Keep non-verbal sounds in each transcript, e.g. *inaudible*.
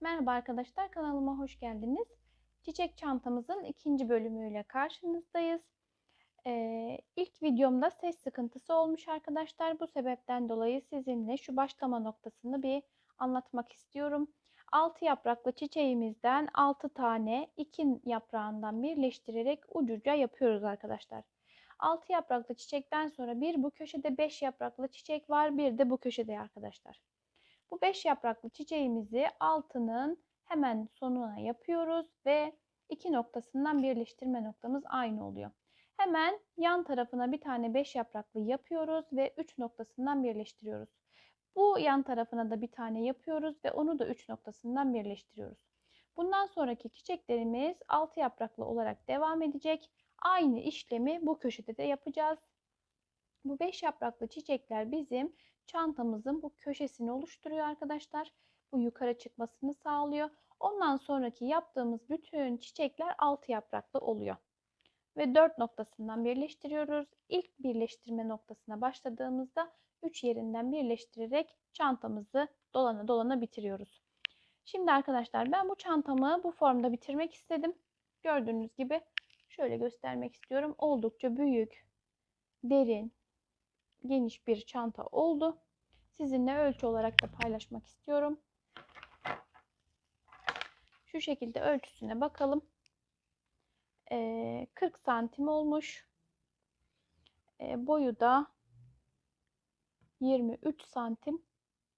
Merhaba arkadaşlar kanalıma hoş geldiniz. Çiçek çantamızın ikinci bölümüyle karşınızdayız. Ee, ilk videomda ses sıkıntısı olmuş arkadaşlar. Bu sebepten dolayı sizinle şu başlama noktasını bir anlatmak istiyorum. 6 yapraklı çiçeğimizden 6 tane 2 yaprağından birleştirerek ucuca yapıyoruz arkadaşlar. 6 yapraklı çiçekten sonra bir bu köşede 5 yapraklı çiçek var. Bir de bu köşede arkadaşlar. Bu 5 yapraklı çiçeğimizi altının hemen sonuna yapıyoruz ve iki noktasından birleştirme noktamız aynı oluyor. Hemen yan tarafına bir tane 5 yapraklı yapıyoruz ve 3 noktasından birleştiriyoruz. Bu yan tarafına da bir tane yapıyoruz ve onu da 3 noktasından birleştiriyoruz. Bundan sonraki çiçeklerimiz 6 yapraklı olarak devam edecek. Aynı işlemi bu köşede de yapacağız. Bu 5 yapraklı çiçekler bizim çantamızın bu köşesini oluşturuyor arkadaşlar. Bu yukarı çıkmasını sağlıyor. Ondan sonraki yaptığımız bütün çiçekler 6 yapraklı oluyor. Ve 4 noktasından birleştiriyoruz. İlk birleştirme noktasına başladığımızda 3 yerinden birleştirerek çantamızı dolana dolana bitiriyoruz. Şimdi arkadaşlar ben bu çantamı bu formda bitirmek istedim. Gördüğünüz gibi şöyle göstermek istiyorum. Oldukça büyük, derin, geniş bir çanta oldu. Sizinle ölçü olarak da paylaşmak istiyorum. Şu şekilde ölçüsüne bakalım. Ee, 40 santim olmuş. Ee, boyu da 23 santim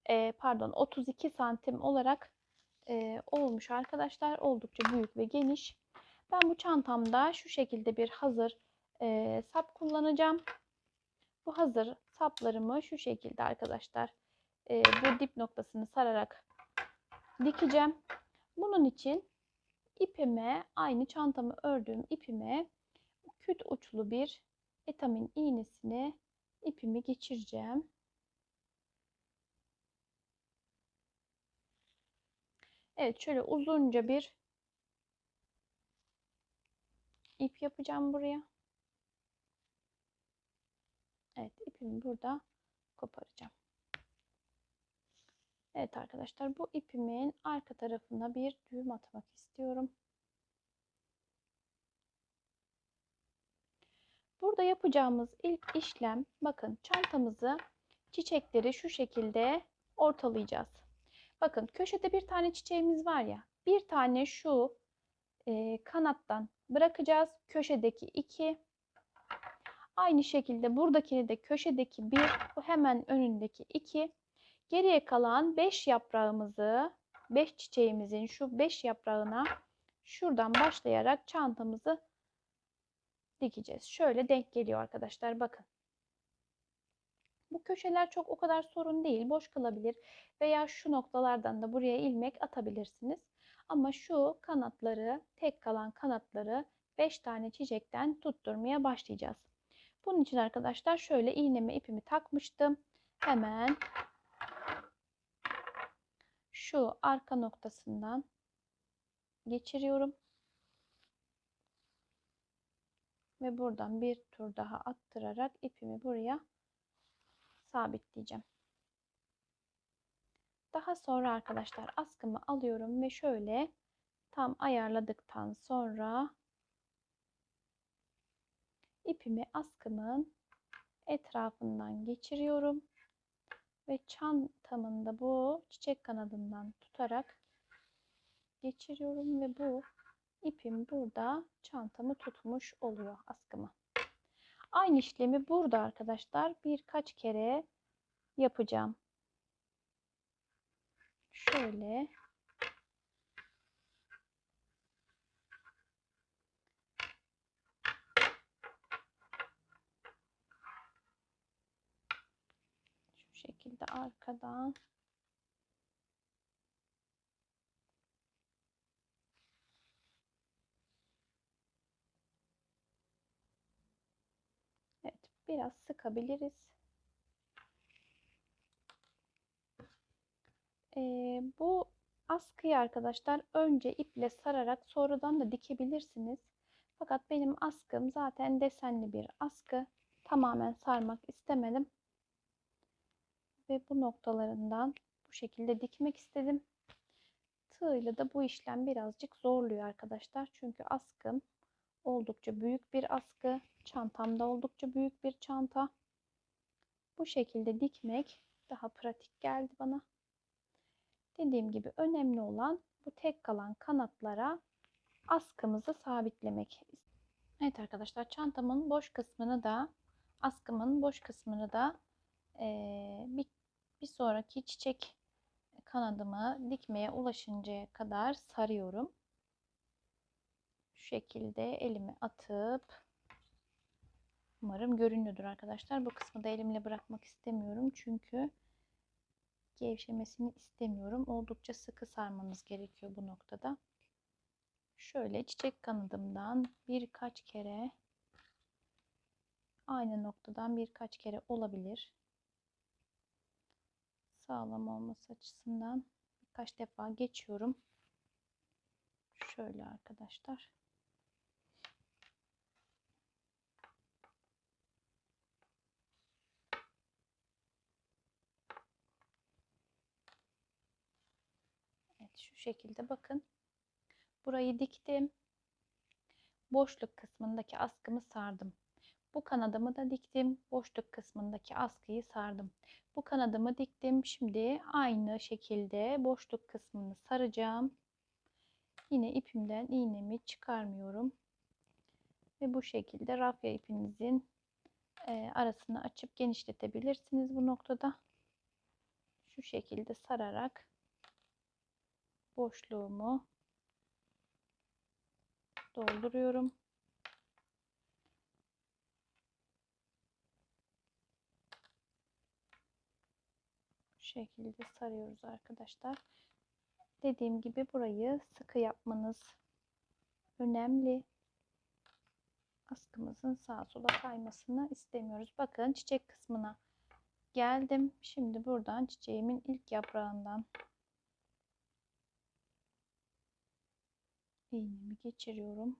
e, pardon 32 santim olarak e, olmuş arkadaşlar. Oldukça büyük ve geniş. Ben bu çantamda şu şekilde bir hazır e, sap kullanacağım. Bu hazır saplarımı şu şekilde arkadaşlar e, bu dip noktasını sararak dikeceğim. Bunun için ipime aynı çantamı ördüğüm ipime küt uçlu bir etamin iğnesini ipimi geçireceğim. Evet şöyle uzunca bir ip yapacağım buraya. Evet ipimi burada koparacağım. Evet arkadaşlar bu ipimin arka tarafına bir düğüm atmak istiyorum. Burada yapacağımız ilk işlem bakın çantamızı çiçekleri şu şekilde ortalayacağız. Bakın köşede bir tane çiçeğimiz var ya bir tane şu e, kanattan bırakacağız. Köşedeki iki Aynı şekilde buradakini de köşedeki bir, bu hemen önündeki iki. Geriye kalan 5 yaprağımızı, 5 çiçeğimizin şu 5 yaprağına şuradan başlayarak çantamızı dikeceğiz. Şöyle denk geliyor arkadaşlar bakın. Bu köşeler çok o kadar sorun değil. Boş kalabilir veya şu noktalardan da buraya ilmek atabilirsiniz. Ama şu kanatları, tek kalan kanatları 5 tane çiçekten tutturmaya başlayacağız. Bunun için arkadaşlar şöyle iğneme ipimi takmıştım. Hemen şu arka noktasından geçiriyorum. Ve buradan bir tur daha attırarak ipimi buraya sabitleyeceğim. Daha sonra arkadaşlar askımı alıyorum ve şöyle tam ayarladıktan sonra ipimi askımın etrafından geçiriyorum ve çantamın da bu çiçek kanadından tutarak geçiriyorum ve bu ipim burada çantamı tutmuş oluyor askımı. Aynı işlemi burada arkadaşlar birkaç kere yapacağım. Şöyle şekilde arkadan Evet, biraz sıkabiliriz. Ee, bu askıyı arkadaşlar önce iple sararak sonradan da dikebilirsiniz. Fakat benim askım zaten desenli bir askı. Tamamen sarmak istemedim ve bu noktalarından bu şekilde dikmek istedim. Tığla da bu işlem birazcık zorluyor arkadaşlar. Çünkü askım oldukça büyük bir askı. Çantamda oldukça büyük bir çanta. Bu şekilde dikmek daha pratik geldi bana. Dediğim gibi önemli olan bu tek kalan kanatlara askımızı sabitlemek. Evet arkadaşlar çantamın boş kısmını da askımın boş kısmını da ee, bir, bir sonraki çiçek kanadımı dikmeye ulaşıncaya kadar sarıyorum. Şu şekilde elimi atıp umarım görünüyordur arkadaşlar. Bu kısmı da elimle bırakmak istemiyorum. Çünkü gevşemesini istemiyorum. Oldukça sıkı sarmanız gerekiyor bu noktada. Şöyle çiçek kanadımdan birkaç kere aynı noktadan birkaç kere olabilir. Sağlam olması açısından birkaç defa geçiyorum. Şöyle arkadaşlar. Evet şu şekilde bakın. Burayı diktim. Boşluk kısmındaki askımı sardım. Bu kanadımı da diktim. Boşluk kısmındaki askıyı sardım. Bu kanadımı diktim. Şimdi aynı şekilde boşluk kısmını saracağım. Yine ipimden iğnemi çıkarmıyorum. Ve bu şekilde rafya ipinizin e, arasını açıp genişletebilirsiniz bu noktada. Şu şekilde sararak boşluğumu dolduruyorum. Şekilde sarıyoruz arkadaşlar. Dediğim gibi burayı sıkı yapmanız önemli. Askımızın sağa sola kaymasını istemiyoruz. Bakın çiçek kısmına geldim. Şimdi buradan çiçeğimin ilk yaprağından iğnemi geçiriyorum.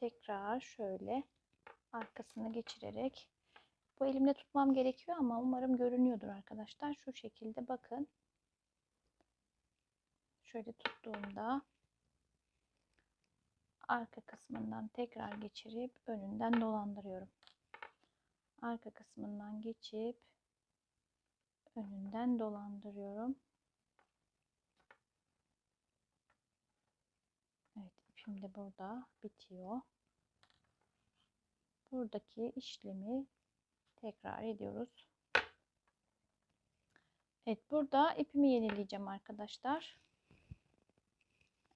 Tekrar şöyle arkasını geçirerek bu elimle tutmam gerekiyor ama umarım görünüyordur arkadaşlar. Şu şekilde bakın. Şöyle tuttuğumda arka kısmından tekrar geçirip önünden dolandırıyorum. Arka kısmından geçip önünden dolandırıyorum. De burada bitiyor. Buradaki işlemi tekrar ediyoruz. Evet burada ipimi yenileyeceğim arkadaşlar.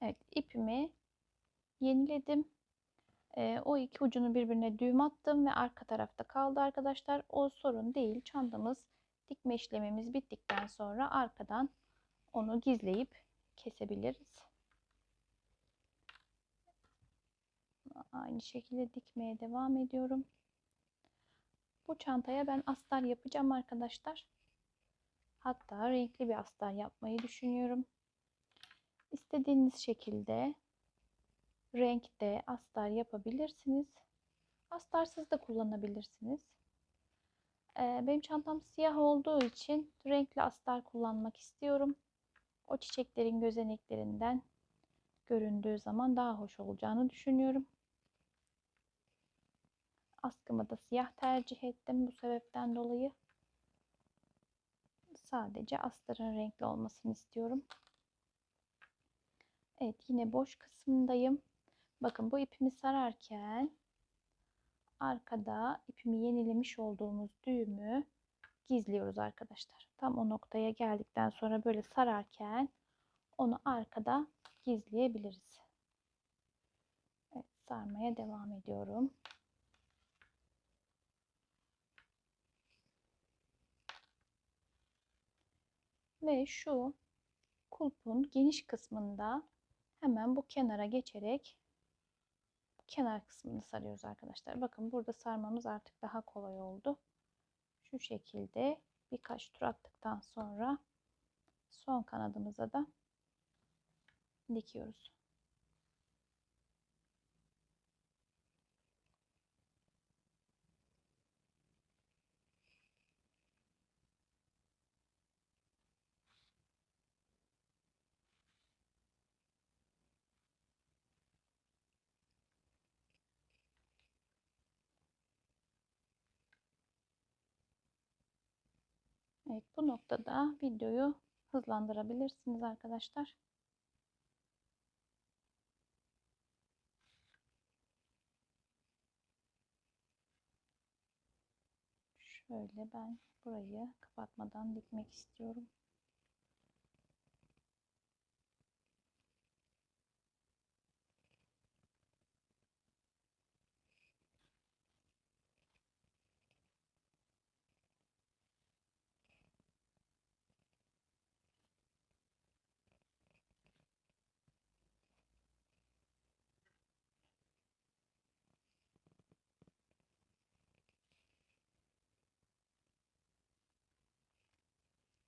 Evet ipimi yeniledim. Ee, o iki ucunu birbirine düğüm attım ve arka tarafta kaldı arkadaşlar. O sorun değil. Çantamız dikme işlemimiz bittikten sonra arkadan onu gizleyip kesebiliriz. Aynı şekilde dikmeye devam ediyorum. Bu çantaya ben astar yapacağım arkadaşlar. Hatta renkli bir astar yapmayı düşünüyorum. İstediğiniz şekilde renkte astar yapabilirsiniz. Astarsız da kullanabilirsiniz. Ee, benim çantam siyah olduğu için renkli astar kullanmak istiyorum. O çiçeklerin gözeneklerinden göründüğü zaman daha hoş olacağını düşünüyorum. Askımı da siyah tercih ettim bu sebepten dolayı. Sadece astarın renkli olmasını istiyorum. Evet yine boş kısmındayım. Bakın bu ipimi sararken arkada ipimi yenilemiş olduğumuz düğümü gizliyoruz arkadaşlar. Tam o noktaya geldikten sonra böyle sararken onu arkada gizleyebiliriz. Evet, sarmaya devam ediyorum. Ve şu kulpun geniş kısmında hemen bu kenara geçerek kenar kısmını sarıyoruz arkadaşlar. Bakın burada sarmamız artık daha kolay oldu. Şu şekilde birkaç tur attıktan sonra son kanadımıza da dikiyoruz. Evet bu noktada videoyu hızlandırabilirsiniz arkadaşlar. Şöyle ben burayı kapatmadan dikmek istiyorum.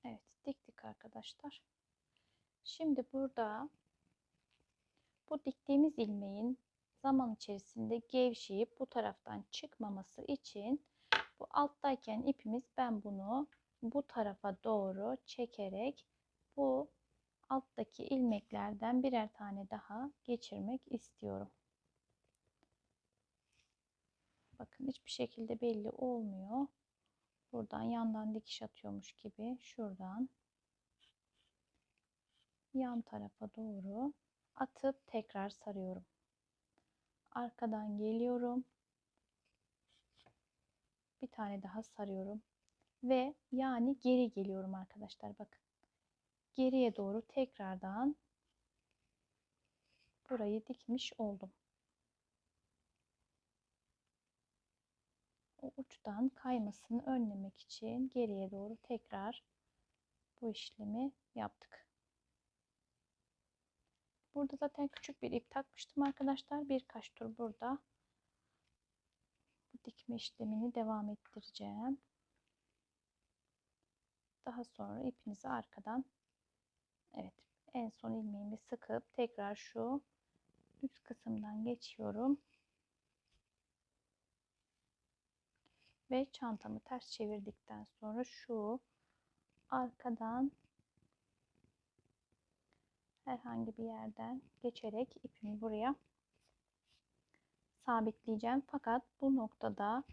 Evet arkadaşlar. Şimdi burada bu diktiğimiz ilmeğin zaman içerisinde gevşeyip bu taraftan çıkmaması için bu alttayken ipimiz ben bunu bu tarafa doğru çekerek bu alttaki ilmeklerden birer tane daha geçirmek istiyorum. Bakın hiçbir şekilde belli olmuyor. Buradan yandan dikiş atıyormuş gibi şuradan yan tarafa doğru atıp tekrar sarıyorum. Arkadan geliyorum. Bir tane daha sarıyorum. Ve yani geri geliyorum arkadaşlar bakın. Geriye doğru tekrardan burayı dikmiş oldum. o uçtan kaymasını önlemek için geriye doğru tekrar bu işlemi yaptık. Burada zaten küçük bir ip takmıştım arkadaşlar. Birkaç tur burada bu dikme işlemini devam ettireceğim. Daha sonra ipinizi arkadan evet en son ilmeğimi sıkıp tekrar şu üst kısımdan geçiyorum. ve çantamı ters çevirdikten sonra şu arkadan herhangi bir yerden geçerek ipimi buraya sabitleyeceğim. Fakat bu noktada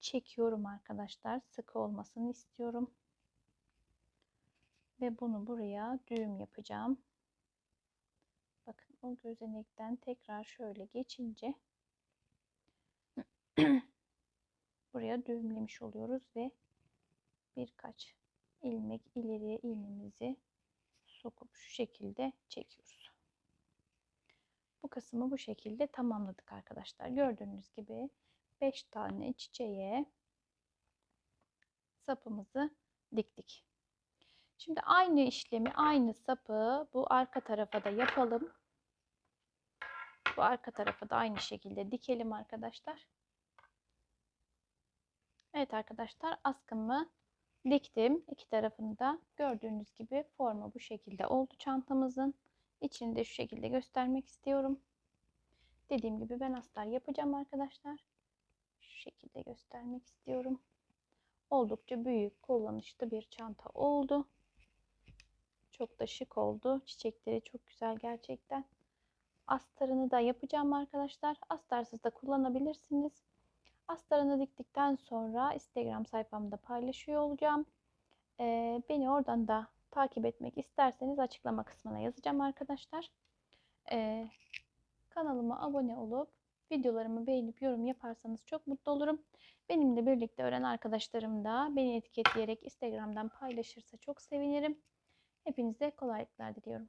çekiyorum arkadaşlar. Sıkı olmasını istiyorum. Ve bunu buraya düğüm yapacağım. Bakın o gözenekten tekrar şöyle geçince *clears throat* buraya düğümlemiş oluyoruz ve birkaç ilmek ileriye ilmeğimizi sokup şu şekilde çekiyoruz. Bu kısmı bu şekilde tamamladık arkadaşlar. Gördüğünüz gibi 5 tane çiçeğe sapımızı diktik. Şimdi aynı işlemi, aynı sapı bu arka tarafa da yapalım. Bu arka tarafa da aynı şekilde dikelim arkadaşlar. Evet arkadaşlar askımı diktim. iki tarafını da gördüğünüz gibi formu bu şekilde oldu çantamızın. İçini de şu şekilde göstermek istiyorum. Dediğim gibi ben astar yapacağım arkadaşlar. Şu şekilde göstermek istiyorum. Oldukça büyük, kullanışlı bir çanta oldu. Çok da şık oldu. Çiçekleri çok güzel gerçekten. Astarını da yapacağım arkadaşlar. Astarsız da kullanabilirsiniz. Astarını diktikten sonra Instagram sayfamda paylaşıyor olacağım. Ee, beni oradan da takip etmek isterseniz açıklama kısmına yazacağım arkadaşlar. Ee, kanalıma abone olup videolarımı beğenip yorum yaparsanız çok mutlu olurum. Benimle birlikte öğren arkadaşlarım da beni etiketleyerek Instagram'dan paylaşırsa çok sevinirim. Hepinize kolaylıklar diliyorum.